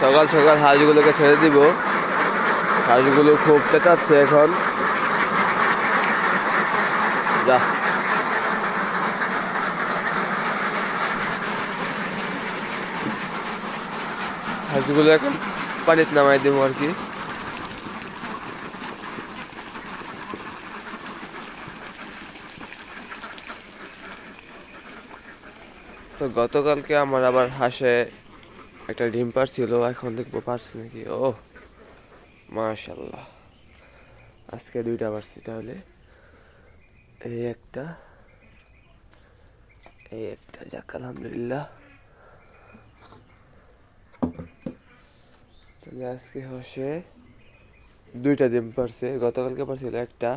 সকাল সকাল হাঁসগুলোকে ছেড়ে দিব। হাঁসগুলো খুব চেঁচাচ্ছে এখন। যা। হাঁসগুলো এখন পানিতে নামাই দেবো আর কি। তো গতকালকে আমার আবার হাঁসে একটা ডিম পারছিল, এখন দেখব পারছি নাকি? ও মাশাল্লাহ আজকে দুইটা পারছি তাহলে। এই একটা এই একটা, যাক, আলহামদুলিল্লাহ। তাহলে আজকে হাঁসে দুইটা ডিম পারছে, গতকালকে পারছিল একটা।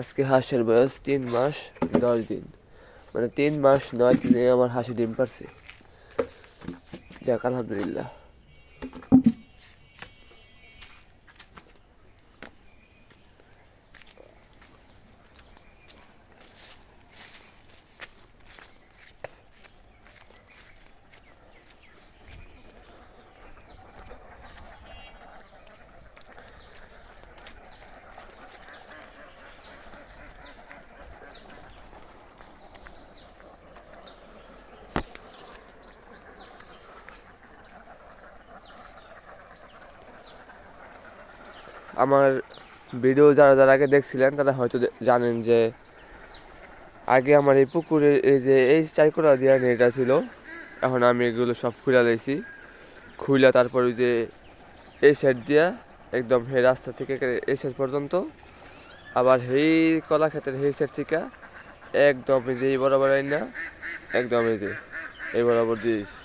আজকে হাঁসের বয়স তিন মাস দশ দিন। মানে তিন মাস নয় দিনে আমার হাঁসে ডিম পারছে। যাক আলহামদুলিল্লাহ। আমার ভিডিও যারা যারা আগে দেখছিলেন, তারা হয়তো জানেন যে আগে আমার এই পুকুরে এই যে এই চাইকোড়া দিয়া নেটা ছিল, এখন আমি এগুলো সব খুলে লাইছি। খুইলা তারপর ওই যে এই সাইড দিয়া একদম সেই রাস্তা থেকে এই সাইড পর্যন্ত। আবার সেই কলা ক্ষেতের সেই সাইড থেকে একদম এই যে এই বরাবর না একদম এই যে এই বরাবর দিয়েছি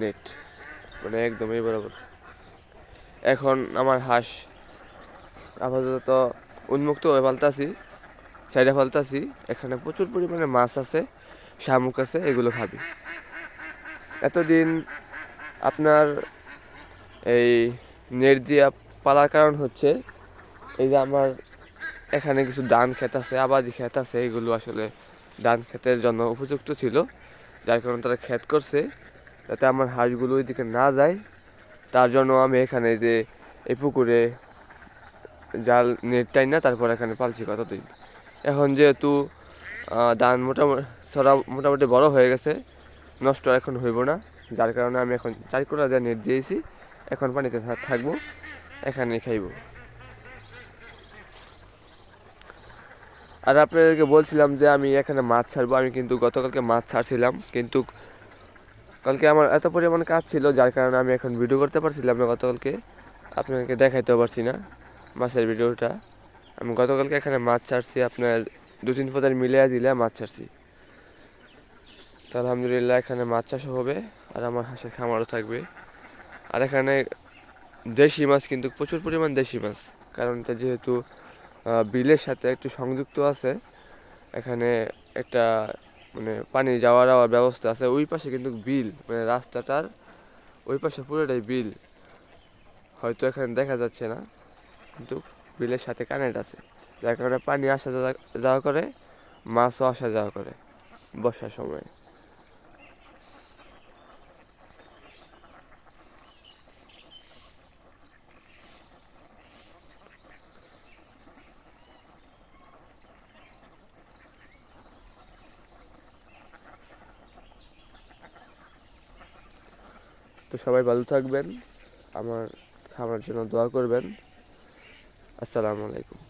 নেট। মানে একদম এই বরাবর। এখন আমার হাঁস আপাতত উন্মুক্ত হয়ে ফালতাছি সাইডে ফালতাছি এখানে প্রচুর পরিমাণে মাছ আছে, শামুক আছে, এগুলো খাবি। এতদিন আপনার এই নেট দিয়ে পালার কারণ হচ্ছে এই যে আমার এখানে কিছু ধান ক্ষেত আছে, আবাদি ক্ষেত আছে, এগুলো আসলে ধান ক্ষেতের জন্য উপযুক্ত ছিল, যার কারণে তারা ক্ষেত করছে, যাতে আমার হাঁসগুলো ওইদিকে না যায়। তার জন্য আমি এখানে যে এই পুকুরে জাল নেটটাই না, তারপর এখানে পালছি কতদিন এখন যেহেতু ধান মোটামুটি সরা মোটামুটি বড় হয়ে গেছে, নষ্ট এখন হইব না। যার কারণে আমি এখন চার কোটা দিয়ে নেট দিয়েছি, এখন পানিতে থাকব, এখানেই খাইব। আর আপনাদেরকে বলছিলাম যে আমি এখানে মাছ ছাড়বো, আমি কিন্তু গতকালকে মাছ ছাড়ছিলাম, কিন্তু কালকে আমার এত পরিমাণ কাজ ছিল, যার কারণে আমি এখন ভিডিও করতে পারছিলাম না গতকালকে। আপনাদেরকে দেখাইতেও পারছি না। মাছের ভিডিওটা। আমি গতকালকে এখানে মাছ ছাড়ছি, আপনার দু তিন পদের মিলিয়ে দিলে মাছ ছাড়ছি। তো আলহামদুলিল্লাহ এখানে মাছ চাষও হবে, আর আমার হাঁসের খামারও থাকবে। আর এখানে দেশি মাছ কিন্তু প্রচুর পরিমাণ দেশি মাছ, কারণ এটা যেহেতু বিলের সাথে একটু সংযুক্ত আছে, এখানে একটা মানে পানি যাওয়া যাওয়ার ব্যবস্থা আছে। ওই পাশে কিন্তু বিল মানে রাস্তাটার ওই পাশে পুরোটাই বিল। হয়তো এখানে দেখা যাচ্ছে না। কিন্তু বিলের সাথে কানেক্ট আছে। যার কারণে পানি আসা যাওয়া করে, মাছও আসা যাওয়া করে বর্ষার সময়। তো সবাই ভালো থাকবেন। আমার খামার জন্য দোয়া করবেন। আসসালামু আলাইকুম।